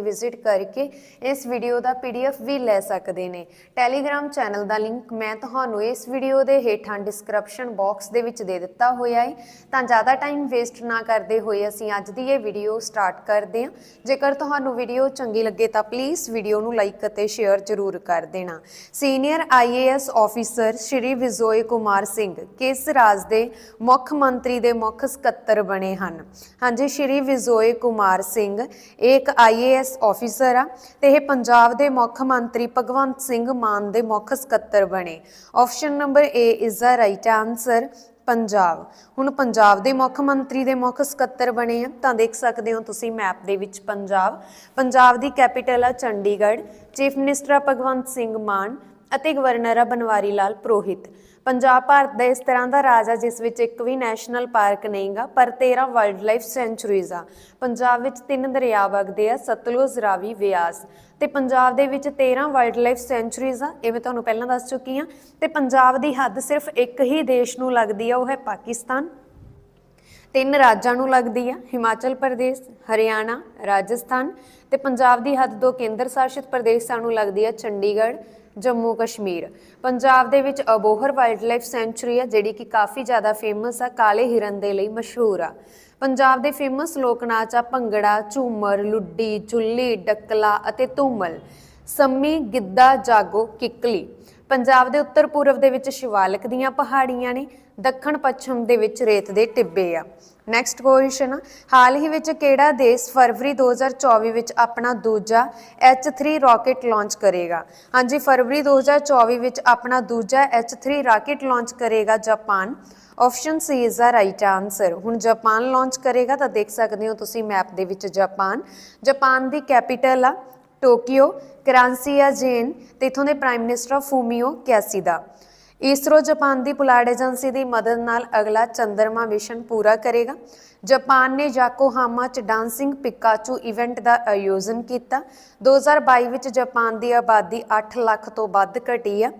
Visit ਕਰਕੇ ਇਸ video ਦਾ ਪੀਡੀਐਫ ਵੀ ਲੈ ਸਕਦੇ ਨੇ। ਟੈਲੀਗ੍ਰam ਚੈਨਲ ਦਾ ਲਿੰਕ ਮੈਂ ਤੁਹਾਨੂੰ ਇਸ ਵੀਡੀਓ ਦੇ ਹੇਠਾਂ ਡਿਸਕ੍ਰਿਪਸ਼ਨ ਬਾਕਸ ਦੇ ਵਿੱਚ ਦੇ ਦਿੱਤਾ ਹੋਇਆ ਹੈ ਤਾਂ ਜ਼ਿਆਦਾ ਟਾਈਮ ਵੇਸਟ ਨਾ ਕਰਦੇ ਹੋਏ ਅਸੀਂ ਅੱਜ ਦੀ ਇਹ ਵੀਡੀਓ ਸਟਾਰਟ ਕਰਦੇ ਹਾਂ। ਜੇਕਰ ਤੁਹਾਨੂੰ ਵੀਡੀਓ ਚੰਗੀ ਲੱਗੇ ਤਾਂ ਪਲੀਜ਼ ਵੀਡੀਓ ਨੂੰ ਲਾਈਕ ਅਤੇ ਸ਼ੇਅਰ ਜ਼ਰੂਰ ਕਰ ਦੇਣਾ। Senior IAS officer Shri Vijoy Kumar Singh ਕਿਸ ਰਾਜ ਦੇ ਮੁੱਖ ਮੰਤਰੀ ਦੇ ਮੁੱਖ ਸਕੱਤਰ ਬਣੇ ਹਨ। ਹਾਂਜੀ, ਸ਼੍ਰੀ ਵਿਜੋਏ ਕੁਮਾਰ ਸਿੰਘ ਇੱਕ ਆਈਏਐਸ ਆਫੀਸਰ ਆ ਤੇ ਇਹ ਪੰਜਾਬ ਦੇ ਮੁੱਖ ਮੰਤਰੀ ਭਗਵੰਤ ਸਿੰਘ ਮਾਨ ਦੇ ਮੁੱਖ ਸਕੱਤਰ ਬਣੇ। Option number A is the right answer Punjab. ਹੁਣ ਪੰਜਾਬ ਦੇ ਮੁੱਖ ਮੰਤਰੀ ਦੇ ਮੁੱਖ ਸਕੱਤਰ ਬਣੇ ਆ, ਤਾਂ ਦੇਖ ਸਕਦੇ ਹੋ ਤੁਸੀਂ ਮੈਪ ਦੇ ਵਿੱਚ ਪੰਜਾਬ। ਪੰਜਾਬ ਦੀ ਕੈਪੀਟਲ ਆ ਚੰਡੀਗੜ੍ਹ ਚੀਫ ਮਿਨਿਸਟਰ ਭਗਵੰਤ ਸਿੰਘ ਮਾਨ ਅਤੇ ਗਵਰਨਰ ਆ ਬਨਵਾਰੀ ਲਾਲ ਪ੍ਰੋਹਿਤ। ਪੰਜਾਬ ਭਾਰਤ ਦਾ ਇਸ ਤਰ੍ਹਾਂ ਦਾ ਰਾਜ ਆ, ਜਿਸ ਵਿੱਚ ਇੱਕ ਵੀ ਨੈਸ਼ਨਲ ਪਾਰਕ ਨਹੀਂਗਾ ਪਰ 13 ਵਾਈਲਡ ਲਾਈਫ ਸੈਂਚੁਰੀਜ਼ ਆ। ਪੰਜਾਬ ਵਿੱਚ ਤਿੰਨ ਦਰਿਆ ਵਗਦੇ ਆ, ਸਤਲੁਜ ਰਾਵੀ ਵਿਆਸ ਤੇ ਪੰਜਾਬ ਦੇ ਵਿੱਚ 13 ਵਾਈਲਡ ਲਾਈਫ ਸੈਂਚੁਰੀਜ਼ ਆ, ਇਹ ਮੈਂ ਤੁਹਾਨੂੰ ਪਹਿਲਾਂ ਦੱਸ ਚੁੱਕੀ ਆ। ਤੇ ਪੰਜਾਬ ਦੀ ਹੱਦ ਸਿਰਫ ਇੱਕ ਹੀ ਦੇਸ਼ ਨੂੰ ਲੱਗਦੀ ਆ, ਉਹ ਹੈ ਪਾਕਿਸਤਾਨ। ਤਿੰਨ ਰਾਜਾਂ ਨੂੰ ਲੱਗਦੀ ਆ, ਹਿਮਾਚਲ ਪ੍ਰਦੇਸ਼, ਹਰਿਆਣਾ, ਰਾਜਸਥਾਨ। ਤੇ ਪੰਜਾਬ ਦੀ ਹੱਦ ਦੋ ਕੇਂਦਰ ਸ਼ਾਸਿਤ ਪ੍ਰਦੇਸ਼ਾਂ ਨੂੰ ਲੱਗਦੀ ਆ, ਚੰਡੀਗੜ੍ਹ ਜੰਮੂ ਕਸ਼ਮੀਰ। ਪੰਜਾਬ ਦੇ ਵਿੱਚ ਅਬੋਹਰ ਵਾਈਲਡਲਾਈਫ ਸੈਂਚੁਰੀ ਆ ਜਿਹੜੀ ਕਿ ਕਾਫੀ ਜ਼ਿਆਦਾ ਫੇਮਸ ਆ, ਕਾਲੇ ਹਿਰਨ ਦੇ ਲਈ ਮਸ਼ਹੂਰ ਆ। ਪੰਜਾਬ ਦੇ ਫੇਮਸ ਲੋਕ ਨਾਚ ਆ, ਭੰਗੜਾ, ਝੂਮਰ, ਲੁੱਡੀ ਚੁੱਲੀ ਡੱਕਲਾ ਅਤੇ ਧੂਮਲ। ਸੰਮੀ, ਗਿੱਧਾ, ਜਾਗੋ, ਕਿੱਕਲੀ। ਪੰਜਾਬ ਦੇ ਉੱਤਰ ਪੂਰਬ ਦੇ ਵਿੱਚ ਸ਼ਿਵਾਲਿਕ ਦੀਆਂ ਪਹਾੜੀਆਂ ਨੇ ਦੱਖਣ ਪੱਛਮ ਦੇ ਵਿੱਚ ਰੇਤ ਦੇ ਟਿੱਬੇ ਆ। ਨੈਕਸਟ ਕੁਐਸਚਨ ਹਾਲ ਹੀ ਵਿੱਚ ਕਿਹੜਾ ਦੇਸ਼ ਫਰਵਰੀ 2024 ਵਿੱਚ ਆਪਣਾ ਦੂਜਾ H3 ਰਾਕੇਟ ਲਾਂਚ ਕਰੇਗਾ? ਹਾਂਜੀ, ਫਰਵਰੀ 2024 ਵਿੱਚ ਆਪਣਾ ਦੂਜਾ H3 ਰਾਕੇਟ ਲਾਂਚ ਕਰੇਗਾ Japan. Option C is the right answer ਹੁਣ ਜਾਪਾਨ ਲਾਂਚ ਕਰੇਗਾ ਤਾਂ ਦੇਖ ਸਕਦੇ ਹੋ ਤੁਸੀਂ ਮੈਪ ਦੇ ਵਿੱਚ ਜਾਪਾਨ। ਜਾਪਾਨ ਦੀ ਕੈਪੀਟਲ ਆ ਟੋਕੀਓ ਕਰਾਂਸੀ ਆ ਜੇਨ ਤੇ ਇਥੋਂ ਦੇ prime minister Fumio Kishida ISRO Japan ਦੀ ਪੁਲਾੜ ਏਜੰਸੀ ਦੀ ਮਦਦ ਨਾਲ ਅਗਲਾ ਚੰਦਰਮਾ ਮਿਸ਼ਨ ਪੂਰਾ ਕਰੇਗਾ। ਜਾਪਾਨ ਨੇ ਯਾਕੋਹਾਮਾ 'ਚ ਡਾਂਸਿੰਗ ਪਿਕਾਚੂ ਇਵੈਂਟ ਦਾ ਆਯੋਜਨ ਕੀਤਾ। 2022 ਵਿੱਚ ਜਾਪਾਨ ਦੀ ਆਬਾਦੀ 8 ਲੱਖ ਤੋਂ ਵੱਧ ਘਟੀ ਆ।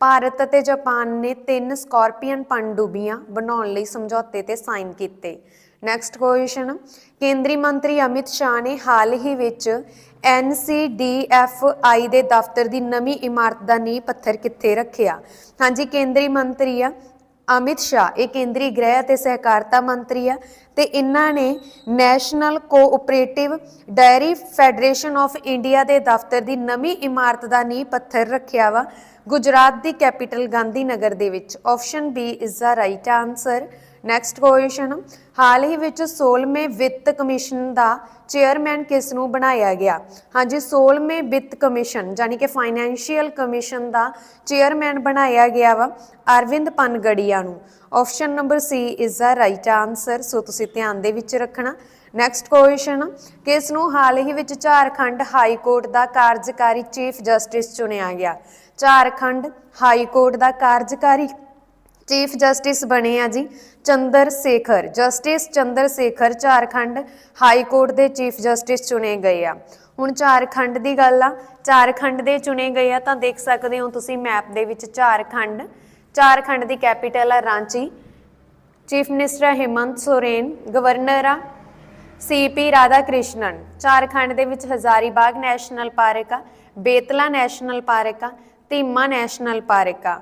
ਭਾਰਤ ਅਤੇ ਜਾਪਾਨ ਨੇ ਤਿੰਨ ਸਕਾਰਪੀਅਨ ਪਣਡੁੱਬੀਆਂ ਬਣਾਉਣ ਲਈ ਸਮਝੌਤੇ ਤੇ ਸਾਈਨ ਕੀਤੇ। ਨੈਕਸਟ ਕੁਐਸਚਨ, ਕੇਂਦਰੀ ਮੰਤਰੀ ਅਮਿਤ ਸ਼ਾਹ ਨੇ ਹਾਲ ਹੀ ਵਿੱਚ NCDFI ਦੇ ਦਫ਼ਤਰ ਦੀ ਨਵੀਂ ਇਮਾਰਤ ਦਾ ਨੀਂਹ ਪੱਥਰ ਕਿੱਥੇ ਰੱਖਿਆ? ਹਾਂਜੀ, ਕੇਂਦਰੀ ਮੰਤਰੀ ਆ ਅਮਿਤ ਸ਼ਾਹ, ਇਹ ਕੇਂਦਰੀ ਗ੍ਰਹਿ ਅਤੇ ਸਹਿਕਾਰਤਾ ਮੰਤਰੀ ਆ ਤੇ ਇਹਨਾਂ ਨੇ national cooperative dairy federation of India ਦੇ ਦਫ਼ਤਰ ਦੀ ਨਵੀਂ ਇਮਾਰਤ ਦਾ ਨੀਂਹ ਪੱਥਰ ਰੱਖਿਆ ਵਾ। ਗੁਜਰਾਤ ਦੀ ਕੈਪੀਟਲ ਗਾਂਧੀ ਨਗਰ ਦੇ ਵਿੱਚ। Option B is the right answer. Next question. ਹਾਲ ਹੀ ਵਿੱਚ 16ਵੇਂ ਵਿੱਤ ਕਮਿਸ਼ਨ ਦਾ ਚੇਅਰਮੈਨ ਕਿਸ ਨੂੰ ਬਣਾਇਆ ਗਿਆ? ਹਾਂਜੀ 16ਵੇਂ ਵਿੱਤ ਕਮਿਸ਼ਨ ਯਾਨੀ ਕਿ ਫਾਈਨੈਂਸ਼ੀਅਲ ਕਮਿਸ਼ਨ ਦਾ ਚੇਅਰਮੈਨ ਬਣਾਇਆ ਗਿਆ ਵਾ, ਅਰਵਿੰਦ ਪਨਗੜੀਆ ਨੂੰ। Option number C is the right answer so ਤੁਸੀਂ ਧਿਆਨ ਦੇ ਵਿੱਚ ਰੱਖਣਾ। ਨੈਕਸਟ ਕੁਐਸਚਨ ਕਿਸ ਨੂੰ ਹਾਲ ਹੀ ਵਿੱਚ ਝਾਰਖੰਡ ਹਾਈ ਕੋਰਟ ਦਾ ਕਾਰਜਕਾਰੀ ਚੀਫ ਜਸਟਿਸ ਚੁਣਿਆ ਗਿਆ? ਝਾਰਖੰਡ ਹਾਈ ਕੋਰਟ ਦਾ ਕਾਰਜਕਾਰੀ ਚੀਫ ਜਸਟਿਸ ਬਣੇ ਆ G Chandra Shekhar. Justice Chandra Shekhar Jharkhand high court ਦੇ ਚੀਫ ਜਸਟਿਸ ਚੁਣੇ ਗਏ ਆ। ਹੁਣ ਝਾਰਖੰਡ ਦੀ ਗੱਲ ਆ। ਝਾਰਖੰਡ ਦੇ ਚੁਣੇ ਗਏ ਆ ਤਾਂ ਦੇਖ ਸਕਦੇ ਹੋ ਤੁਸੀਂ ਮੈਪ ਦੇ ਵਿੱਚ ਝਾਰਖੰਡ। ਝਾਰਖੰਡ ਦੀ ਕੈਪੀਟਲ ਆ Ranchi. Chief minister Hemant Soren. Governor ਆ ਸੀਪੀ ਰਾਧਾ ਕ੍ਰਿਸ਼ਨਨ ਝਾਰਖੰਡ ਦੇ ਵਿੱਚ ਹਜ਼ਾਰੀਬਾਗ ਨੈਸ਼ਨਲ ਪਾਰਕ ਆ, ਬੇਤਲਾ ਨੈਸ਼ਨਲ ਪਾਰਕ ਆ, ਧੀਮਾ ਨੈਸ਼ਨਲ ਪਾਰਕ ਆ।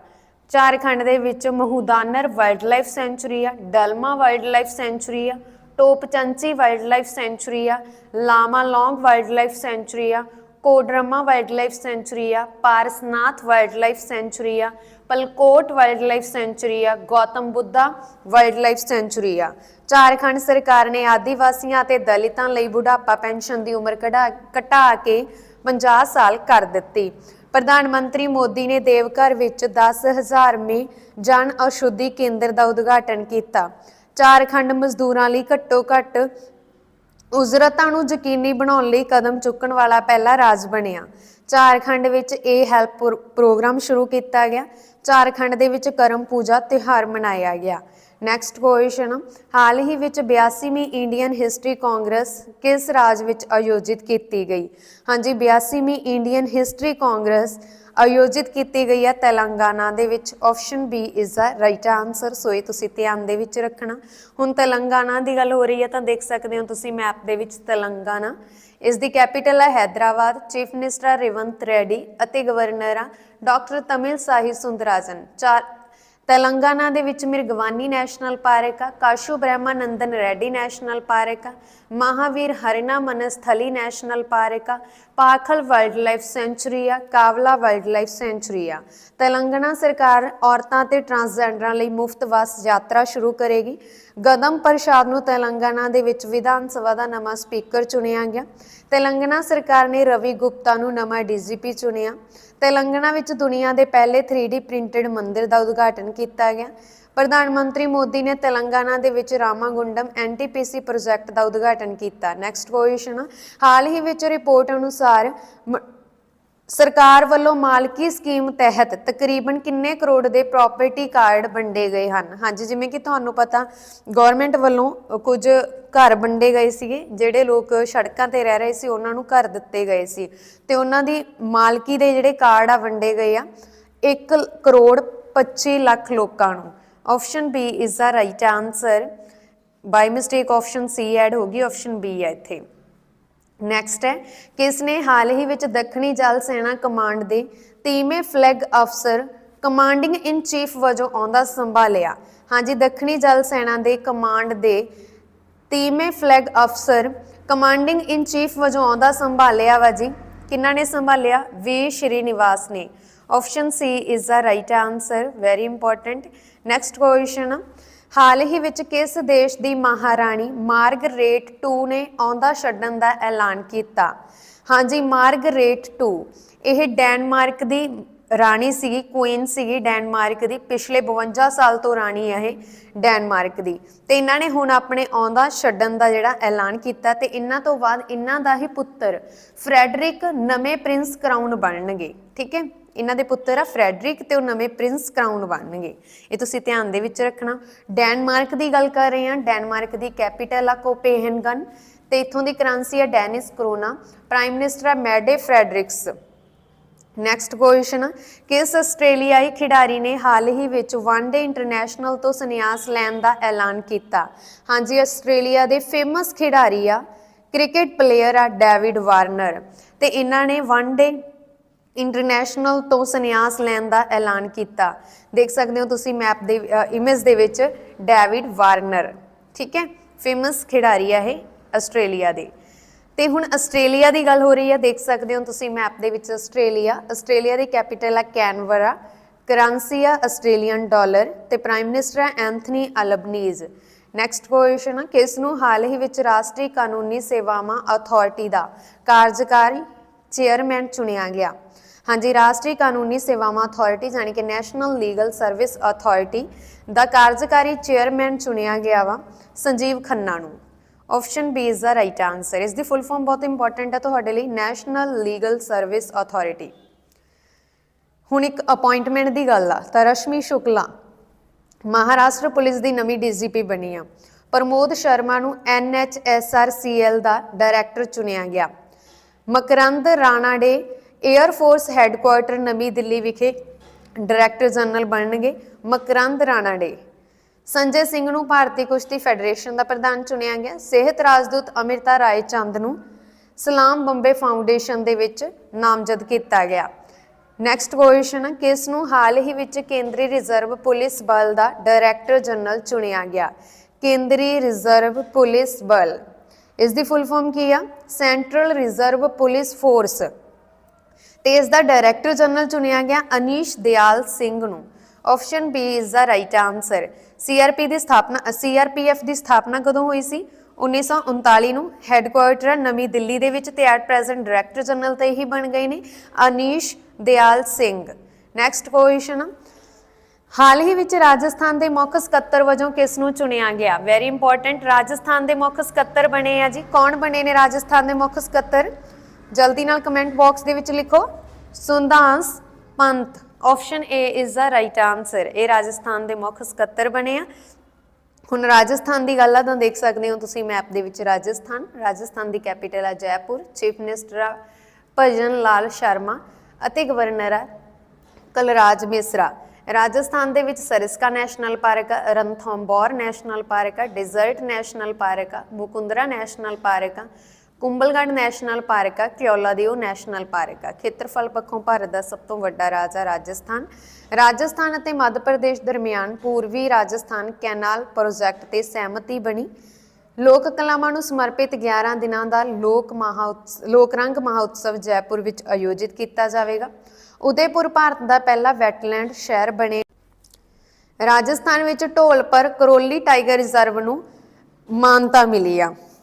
ਝਾਰਖੰਡ ਦੇ ਵਿੱਚ ਮਹੂਦਾਨਰ ਵਾਈਲਡਲਾਈਫ ਸੈਂਚੁਰੀ ਆ, ਡਲਮਾ ਵਾਈਲਡ ਲਾਈਫ ਸੈਂਚੁਰੀ ਆ, ਟੋਪਚੰਚੀ ਵਾਈਲਡਲਾਈਫ ਸੈਂਚੁਰੀ ਆ, ਲਾਮਾ ਲੌਂਗ ਵਾਈਲਡਲਾਈਫ ਸੈਂਚੁਰੀ ਆ, ਕੋਡਰਮਾ ਵਾਈਲਡ ਲਾਈਫ ਸੈਂਚੁਰੀ ਆ, ਪਾਰਸਨਾਥ ਵਾਈਲਡਲਾਈਫ ਸੈਂਚੁਰੀ ਆ, ਪਲਕੋਟ ਵਾਈਲਡਲਾਈਫ ਸੈਂਚੁਰੀ ਆ, Gautam Buddha wildlife sanctuary ਆ। ਝਾਰਖੰਡ ਸਰਕਾਰ ਨੇ ਆਦੀਵਾਸੀਆਂ ਅਤੇ ਦਲਿਤਾਂ ਲਈ ਬੁਢਾਪਾ ਪੈਨਸ਼ਨ ਦੀ ਉਮਰ ਕਢਾ ਘਟਾ ਕੇ 50 ਸਾਲ ਕਰ ਦਿੱਤੀ। ਪ੍ਰਧਾਨ ਮੰਤਰੀ ਮੋਦੀ ਨੇ ਦੇਵਘਰ ਵਿੱਚ 10000ਵੇਂ ਜਨ ਔਸ਼ਧੀ ਕੇਂਦਰ ਦਾ ਉਦਘਾਟਨ ਕੀਤਾ। ਝਾਰਖੰਡ ਮਜ਼ਦੂਰਾਂ ਲਈ ਘੱਟੋ ਘੱਟ ਉਜ਼ਰਤਾਂ ਨੂੰ ਯਕੀਨੀ ਬਣਾਉਣ ਲਈ ਕਦਮ ਚੁੱਕਣ ਵਾਲਾ ਪਹਿਲਾ ਰਾਜ ਬਣਿਆ। ਝਾਰਖੰਡ ਵਿੱਚ ਇਹ ਹੈਲਪ ਪ੍ਰੋਗਰਾਮ ਸ਼ੁਰੂ ਕੀਤਾ ਗਿਆ। ਝਾਰਖੰਡ ਦੇ ਵਿੱਚ ਕਰਮ ਪੂਜਾ ਤਿਉਹਾਰ ਮਨਾਇਆ ਗਿਆ। ਨੈਕਸਟ ਕੁਐਸਚਨ ਹਾਲ ਹੀ ਵਿੱਚ 82ਵੀਂ ਇੰਡੀਅਨ ਹਿਸਟਰੀ ਕਾਂਗਰਸ ਕਿਸ ਰਾਜ ਵਿੱਚ ਆਯੋਜਿਤ ਕੀਤੀ ਗਈ? ਹਾਂਜੀ 82ਵੀਂ ਇੰਡੀਅਨ ਹਿਸਟਰੀ ਕਾਂਗਰਸ ਆਯੋਜਿਤ ਕੀਤੀ ਗਈ ਹੈ ਤੇਲੰਗਾਨਾ ਦੇ ਵਿੱਚ। Option B is the right answer so ਇਹ ਤੁਸੀਂ ਧਿਆਨ ਦੇ ਵਿੱਚ ਰੱਖਣਾ। ਹੁਣ ਤੇਲੰਗਾਨਾ ਦੀ ਗੱਲ ਹੋ ਰਹੀ ਹੈ ਤਾਂ ਦੇਖ ਸਕਦੇ ਹੋ ਤੁਸੀਂ ਮੈਪ ਦੇ ਵਿੱਚ ਤੇਲੰਗਾਨਾ। ਇਸ ਦੀ ਕੈਪੀਟਲ ਹੈ ਹੈਦਰਾਬਾਦ। ਚੀਫ ਮਿਨਿਸਟਰ ਹੈ ਰੇਵੰਤ ਰੈਡੀ ਅਤੇ ਗਵਰਨਰ ਆ ਡਾਕਟਰ ਤਮਿਲ ਸਾਹੀ ਸੁੰਦਰਾਜਨ। ਚਾਰ ਤੇਲੰਗਾਨਾ ਦੇ ਵਿੱਚ ਮਿਰਗਵਾਨੀ ਨੈਸ਼ਨਲ ਪਾਰਕ ਆ, ਕਾਸ਼ੂ ਬ੍ਰਹਮਾਨੰਦਨ ਰੈਡੀ ਨੈਸ਼ਨਲ ਪਾਰਕ ਆ, ਮਹਾਵੀਰ ਹਰਿਨਾ ਮਨਸਥਲੀ ਨੈਸ਼ਨਲ ਪਾਰਕ ਆ ਪਾਖਲ ਵਾਈਲਡ ਲਾਈਫ ਸੈਂਚੁਰੀ ਆ ਕਾਵਲਾ ਵਾਈਲਡ ਲਾਈਫ ਸੈਂਚੁਰੀ ਆ। ਤੇਲੰਗਾਨਾ ਸਰਕਾਰ ਔਰਤਾਂ ਤੇ ਟਰਾਂਸਜੈਂਡਰਾਂ ਲਈ ਮੁਫਤ ਬੱਸ ਯਾਤਰਾ ਸ਼ੁਰੂ ਕਰੇਗੀ। ਗਦਮ ਪ੍ਰਸ਼ਾਦ ਨੂੰ ਤੇਲੰਗਾਨਾ ਦੇ ਵਿੱਚ ਵਿਧਾਨ ਸਭਾ ਦਾ ਨਵਾਂ ਸਪੀਕਰ ਚੁਣਿਆ ਗਿਆ। ਤੇਲੰਗਾਨਾ ਸਰਕਾਰ ਨੇ ਰਵੀ ਗੁਪਤਾ ਨੂੰ ਨਵਾਂ ਡੀਜੀਪੀ ਚੁਣਿਆ। ਤੇਲੰਗਾਨਾ ਵਿੱਚ ਦੁਨੀਆ ਦੇ ਪਹਿਲੇ 3D ਪ੍ਰਿੰਟਡ ਮੰਦਿਰ ਦਾ ਉਦਘਾਟਨ ਕੀਤਾ ਗਿਆ। ਪ੍ਰਧਾਨ ਮੰਤਰੀ ਮੋਦੀ ਨੇ ਤੇਲੰਗਾਨਾ ਦੇ ਵਿੱਚ ਰਾਮਾਗੁੰਡਮ ਐਨਟੀਪੀਸੀ ਪ੍ਰੋਜੈਕਟ ਦਾ ਉਦਘਾਟਨ ਕੀਤਾ। ਨੈਕਸਟ ਕੁਐਸਚਨ ਹਾਲ ਹੀ ਵਿੱਚ ਰਿਪੋਰਟ ਅਨੁਸਾਰ ਮ- ਸਰਕਾਰ ਵੱਲੋਂ ਮਾਲਕੀ ਸਕੀਮ ਤਹਿਤ ਤਕਰੀਬਨ ਕਿੰਨੇ ਕਰੋੜ ਦੇ ਪ੍ਰਾਪਰਟੀ ਕਾਰਡ ਵੰਡੇ ਗਏ ਹਨ? ਹਾਂਜੀ, ਜਿਵੇਂ ਕਿ ਤੁਹਾਨੂੰ ਪਤਾ ਗਵਰਨਮੈਂਟ ਵੱਲੋਂ ਕੁਝ ਘਰ ਵੰਡੇ ਗਏ ਸੀਗੇ, ਜਿਹੜੇ ਲੋਕ ਸੜਕਾਂ ਤੇ ਰਹਿ ਰਹੇ ਸੀ, ਉਹਨਾਂ ਨੂੰ ਘਰ ਦਿੱਤੇ ਗਏ ਸੀ। ਤੇ ਉਹਨਾਂ ਦੀ ਮਾਲਕੀ ਦੇ ਜਿਹੜੇ ਕਾਰਡ ਆ ਵੰਡੇ ਗਏ ਆ 1 ਕਰੋੜ 25 ਲੱਖ ਲੋਕਾਂ ਨੂੰ। Option B is the right answer by mistake option C add ਹੋ ਗਈ ਆਪਸ਼ਨ ਬੀ ਹੈ ਇੱਥੇ ਨੈਕਸਟ ਹੈ ਕਿਸ ਨੇ ਹਾਲ ਹੀ ਵਿੱਚ ਦੱਖਣੀ ਜਲ ਸੈਨਾ ਕਮਾਂਡ ਦੇ ਤੀਵੇਂ ਫਲੈਗ ਅਫਸਰ ਕਮਾਂਡਿੰਗ ਇਨ ਚੀਫ ਵਜੋਂ ਆਉਂਦਾ ਸੰਭਾਲਿਆ ਹਾਂਜੀ ਦੱਖਣੀ ਜਲ ਸੈਨਾ ਦੇ ਕਮਾਂਡ ਦੇ ਤੀਵੇਂ ਫਲੈਗ ਅਫਸਰ ਕਮਾਂਡਿੰਗ ਇਨ ਚੀਫ ਵਜੋਂ ਆਉਂਦਾ ਸੰਭਾਲਿਆ ਵਾ ਜੀ ਕਿਹਨਾਂ ਨੇ ਸੰਭਾਲਿਆ ਵੀ ਸ਼੍ਰੀਨਿਵਾਸ ਨੇ option C is the right answer very important next question ਹਾਲ ਹੀ ਵਿੱਚ ਕਿਸ ਦੇਸ਼ ਦੀ ਮਹਾਰਾਣੀ ਮਾਰਗਰੇਟ 2 ਨੇ ਆਉਂਦਾ ਛੱਡਣ ਦਾ ਐਲਾਨ ਕੀਤਾ? ਹਾਂਜੀ ਮਾਰਗਰੇਟ 2 ਇਹ ਡੈਨਮਾਰਕ ਦੀ ਰਾਣੀ ਸੀਗੀ ਕੁਈਨ ਸੀਗੀ ਡੈਨਮਾਰਕ ਦੀ, ਪਿਛਲੇ 52 ਸਾਲ ਤੋਂ ਰਾਣੀ ਹੈ ਇਹ ਡੈਨਮਾਰਕ ਦੀ। ਤੇ ਇਹਨਾਂ ਨੇ ਹੁਣ ਆਪਣੇ ਆਉਂਦਾ ਛੱਡਣ ਦਾ ਜਿਹੜਾ ਐਲਾਨ ਕੀਤਾ ਤੇ ਇਹਨਾਂ ਤੋਂ ਬਾਅਦ ਇਹਨਾਂ ਦਾ ਹੀ ਪੁੱਤਰ ਫਰੈਡਰਿਕ ਨਵੇਂ ਪ੍ਰਿੰਸ ਕਰਾਊਨ ਬਣਨਗੇ, ਠੀਕ ਹੈ? ਇਹਨਾਂ ਦੇ ਪੁੱਤਰ ਆ ਫਰੈਡਰਿਕ ਤੇ ਉਹ ਨਵੇਂ ਪ੍ਰਿੰਸ ਕਰਾਊਨ ਬਣਨਗੇ। ਇਹ ਤੁਸੀਂ ਧਿਆਨ ਦੇ ਵਿੱਚ ਰੱਖਣਾ। ਡੈਨਮਾਰਕ ਦੀ ਗੱਲ ਕਰ ਰਹੇ ਹਾਂ। ਡੈਨਮਾਰਕ ਦੀ ਕੈਪੀਟਲ ਆ ਕੋਪੇਨਹੈਗਨ ਤੇ ਇਥੋਂ ਦੀ ਕਰੰਸੀ ਆ ਡੈਨਿਸ ਕਰੋਨਾ। ਪ੍ਰਾਈਮ ਮਿਨਿਸਟਰ ਆ ਮੈਡੇ ਫਰੈਡਰਿਕਸ। ਨੈਕਸਟ ਕੁਐਸਚਨ ਕਿਸ ਆਸਟ੍ਰੇਲੀਆਈ ਖਿਡਾਰੀ ਨੇ ਹਾਲ ਹੀ ਵਿੱਚ ਵਨਡੇ ਇੰਟਰਨੈਸ਼ਨਲ ਤੋਂ ਸੰਨਿਆਸ ਲੈਣ ਦਾ ਐਲਾਨ ਕੀਤਾ? ਹਾਂਜੀ, ਆਸਟ੍ਰੇਲੀਆ ਦੇ ਫੇਮਸ ਖਿਡਾਰੀ ਆ, ਕ੍ਰਿਕਟ ਪਲੇਅਰ ਆ ਡੇਵਿਡ ਵਾਰਨਰ। ਤੇ ਇਹਨਾਂ ਨੇ ਵਨਡੇ ਇੰਟਰਨੈਸ਼ਨਲ ਤੋਂ ਸੰਨਿਆਸ ਲੈਣ ਦਾ ਐਲਾਨ ਕੀਤਾ। ਦੇਖ ਸਕਦੇ ਹੋ ਤੁਸੀਂ ਮੈਪ ਦੇ ਇਮੇਜ ਦੇ ਵਿੱਚ ਡੇਵਿਡ ਵਾਰਨਰ ਠੀਕ ਹੈ? ਫੇਮਸ ਖਿਡਾਰੀ ਆ ਇਹ ਆਸਟ੍ਰੇਲੀਆ ਦੇ। ਤੇ ਹੁਣ ਆਸਟ੍ਰੇਲੀਆ ਦੀ ਗੱਲ ਹੋ ਰਹੀ ਹੈ, ਦੇਖ ਸਕਦੇ ਹੋ ਤੁਸੀਂ ਮੈਪ ਦੇ ਵਿੱਚ ਆਸਟ੍ਰੇਲੀਆ। ਆਸਟ੍ਰੇਲੀਆ ਦੀ ਕੈਪੀਟਲ ਹੈ ਕੈਨਵਰਾ ਕਰੰਸੀ ਆ ਆਸਟ੍ਰੇਲੀਅਨ ਡਾਲਰ ਤੇ ਪ੍ਰਾਈਮ ਮਿਨਿਸਟਰ ਹੈ ਐਂਥਨੀ ਅਲਬਨੀਜ਼ ਨੈਕਸਟ ਕੁਐਸਚਨ ਹੈ ਕਿਸ ਨੂੰ ਹਾਲ ਹੀ ਵਿੱਚ ਰਾਸ਼ਟਰੀ ਕਾਨੂੰਨੀ ਸੇਵਾਵਾਂ ਅਥਾਰਟੀ ਦਾ ਕਾਰਜਕਾਰੀ ਚੇਅਰਮੈਨ ਚੁਣਿਆ ਗਿਆ? ਹਾਂਜੀ, ਰਾਸ਼ਟਰੀ ਕਾਨੂੰਨੀ ਸੇਵਾਵਾਂ ਅਥਾਰਟੀ ਯਾਨੀ ਕਿ ਨੈਸ਼ਨਲ ਲੀਗਲ ਸਰਵਿਸ ਅਥਾਰਟੀ ਦਾ ਕਾਰਜਕਾਰੀ ਚੇਅਰਮੈਨ ਚੁਣਿਆ ਗਿਆ ਵਾ, ਸੰਜੀਵ ਖੰਨਾ ਨੂੰ। Option B is the right answer ਇਸ ਦੀ ਫੁੱਲ ਫਾਰਮ ਬਹੁਤ ਇੰਪੋਰਟੈਂਟ ਹੈ ਤੁਹਾਡੇ ਲਈ, ਨੈਸ਼ਨਲ ਲੀਗਲ ਸਰਵਿਸ ਅਥਾਰਟੀ। ਹੁਣ ਇੱਕ ਅਪਾਇੰਟਮੈਂਟ ਦੀ ਗੱਲ ਆ, ਤਾਂ ਰਸ਼ਮੀ ਸ਼ੁਕਲਾ, ਮਹਾਰਾਸ਼ਟਰ ਪੁਲਿਸ ਦੀ ਨਵੀਂ ਡੀਜੀਪੀ ਬਣੀ ਆ। ਪ੍ਰਮੋਦ ਸ਼ਰਮਾ ਨੂੰ ਐਨਐਚਐਸਆਰਸੀਐਲ ਦਾ ਡਾਇਰੈਕਟਰ ਚੁਣਿਆ ਗਿਆ। ਮਕਰੰਦ ਰਾਣਾ ਡੇ 에ਅਰ ਫੋਰਸ ਹੈੱਡਕੁਆਰਟਰ ਨਵੀਂ ਦਿੱਲੀ ਵਿਖੇ ਡਾਇਰੈਕਟਰ ਜਨਰਲ ਬਣਨਗੇ ਮਕਰੰਦ ਰਾਣਾ ਡੇ ਸੰਜੇ ਸਿੰਘ ਨੂੰ ਭਾਰਤੀ ਕੁਸ਼ਤੀ ਫੈਡਰੇਸ਼ਨ ਦਾ ਪ੍ਰਧਾਨ ਚੁਣਿਆ ਗਿਆ। ਸਿਹਤ ਰਾਜਦੂਤ ਅਮਿਰਤਾ ਰਾਏ ਚੰਦ ਨੂੰ ਸਲਾਮ ਬੰਬੇ ਫਾਊਂਡੇਸ਼ਨ ਦੇ ਵਿੱਚ ਨਾਮਜ਼ਦ ਕੀਤਾ ਗਿਆ। ਨੈਕਸਟ ਕੁਐਸਚਨ ਕਿਸ ਨੂੰ ਹਾਲ ਹੀ ਵਿੱਚ ਕੇਂਦਰੀ ਰਿਜ਼ਰਵ ਪੁਲਿਸ ਬਲ ਦਾ ਡਾਇਰੈਕਟਰ ਜਨਰਲ ਚੁਣਿਆ ਗਿਆ? ਕੇਂਦਰੀ ਰਿਜ਼ਰਵ ਪੁਲਿਸ ਬਲ। ਇਸ ਦੀ ਫੁੱਲ ਫਾਰਮ ਕੀ ਆ? ਸੈਂਟਰਲ ਰਿਜ਼ਰਵ ਪੁਲਿਸ ਫੋਰਸ ਤੇ ਇਸ ਦਾ ਡਾਇਰੈਕਟਰ ਜਨਰਲ ਚੁਣਿਆ ਗਿਆ ਅਨੀਸ਼ ਦਿਆਲ ਸਿੰਘ ਨੂੰ। Option B is the right answer CRP ਦੀ ਸਥਾਪਨਾ ਸੀਆਰਪੀਐਫ ਦੀ ਸਥਾਪਨਾ ਕਦੋਂ ਹੋਈ ਸੀ? 1939 ਨੂੰ ਹੈੱਡਕੁਆਰਟਰ ਨਵੀਂ ਦਿੱਲੀ ਦੇ ਵਿੱਚ ਤੇ ਐਟ ਪ੍ਰੈਜ਼ੈਂਟ ਡਾਇਰੈਕਟਰ ਜਨਰਲ ਤੇ ਹੀ ਬਣ ਗਏ ਨੇ ਅਨੀਸ਼ ਦਿਆਲ ਸਿੰਘ। ਨੈਕਸਟ ਕੁਐਸਚਨ ਹਾਲ ਹੀ ਵਿੱਚ ਰਾਜਸਥਾਨ ਦੇ ਮੁੱਖ ਸਕੱਤਰ ਵਜੋਂ ਕਿਸ ਨੂੰ ਚੁਣਿਆ ਗਿਆ? ਵੈਰੀ ਇੰਪੋਰਟੈਂਟ ਰਾਜਸਥਾਨ ਦੇ ਮੁੱਖ ਸਕੱਤਰ ਬਣੇ ਆ ਜੀ। ਕੌਣ ਬਣੇ ਨੇ ਰਾਜਸਥਾਨ ਦੇ ਮੁੱਖ ਸਕੱਤਰ? ਜਲਦੀ ਨਾਲ ਕਮੈਂਟ ਬਾਕਸ ਦੇ ਵਿੱਚ ਲਿਖੋ। Sudhansh Pant option A is the right answer ਇਹ ਰਾਜਸਥਾਨ ਦੇ ਮੁੱਖ ਸਕੱਤਰ ਬਣੇ ਆ। ਹੁਣ ਰਾਜਸਥਾਨ ਦੀ ਗੱਲ ਆ, ਤਾਂ ਦੇਖ ਸਕਦੇ ਹੋ ਤੁਸੀਂ ਮੈਪ ਦੇ ਵਿੱਚ ਰਾਜਸਥਾਨ। ਰਾਜਸਥਾਨ ਦੀ ਕੈਪੀਟਲ ਆ ਜੈਪੁਰ। ਚੀਫ ਮਿਨਿਸਟਰ ਆ ਭਜਨ ਲਾਲ ਸ਼ਰਮਾ ਅਤੇ ਗਵਰਨਰ ਆ ਕਲਰਾਜ ਮਿਸਰਾ। ਰਾਜਸਥਾਨ ਦੇ ਵਿੱਚ ਸਰਿਸਕਾ ਨੈਸ਼ਨਲ ਪਾਰਕ ਆ, ਰਣਥੰਬੋਰ ਨੈਸ਼ਨਲ ਪਾਰਕ ਆ, ਡਿਜ਼ਰਟ ਨੈਸ਼ਨਲ ਪਾਰਕ ਆ, ਮੁਕੁੰਦਰਾ ਨੈਸ਼ਨਲ ਪਾਰਕ ਆ ਕੁੰਬਲਗੜ੍ਹ ਨੈਸ਼ਨਲ ਪਾਰਕ ਆ ਕਿਓਲਾਦਿਓ ਨੈਸ਼ਨਲ ਪਾਰਕ ਆ। ਖੇਤਰਫਲ ਪੱਖੋਂ ਭਾਰਤ ਦਾ ਸਭ ਤੋਂ ਵੱਡਾ ਰਾਜ ਆ, ਰਾਜਸਥਾਨ। ਰਾਜਸਥਾਨ ਅਤੇ ਮੱਧ ਪ੍ਰਦੇਸ਼ ਦਰਮਿਆਨ ਪੂਰਬੀ ਰਾਜਸਥਾਨ ਕੈਨਾਲ ਪ੍ਰੋਜੈਕਟ ਤੇ ਸਹਿਮਤੀ ਬਣੀ। ਲੋਕ ਕਲਾਵਾਂ ਨੂੰ ਸਮਰਪਿਤ 11 ਦਿਨਾਂ ਦਾ ਲੋਕ ਮਹਾਉਤਸਵ ਲੋਕ ਰੰਗ ਮਹਾਉਤਸਵ ਜੈਪੁਰ ਵਿੱਚ ਆਯੋਜਿਤ ਕੀਤਾ ਜਾਵੇਗਾ। ਉਦੈਪੁਰ ਭਾਰਤ ਦਾ ਪਹਿਲਾ ਵੈਟਲੈਂਡ ਸ਼ਹਿਰ ਬਣੇ। ਰਾਜਸਥਾਨ ਵਿੱਚ ਢੋਲ ਪਰ ਕਰੋਲੀ ਟਾਈਗਰ ਰਿਜ਼ਰਵ ਨੂੰ ਮਾਨਤਾ ਮਿਲੀ ਆ।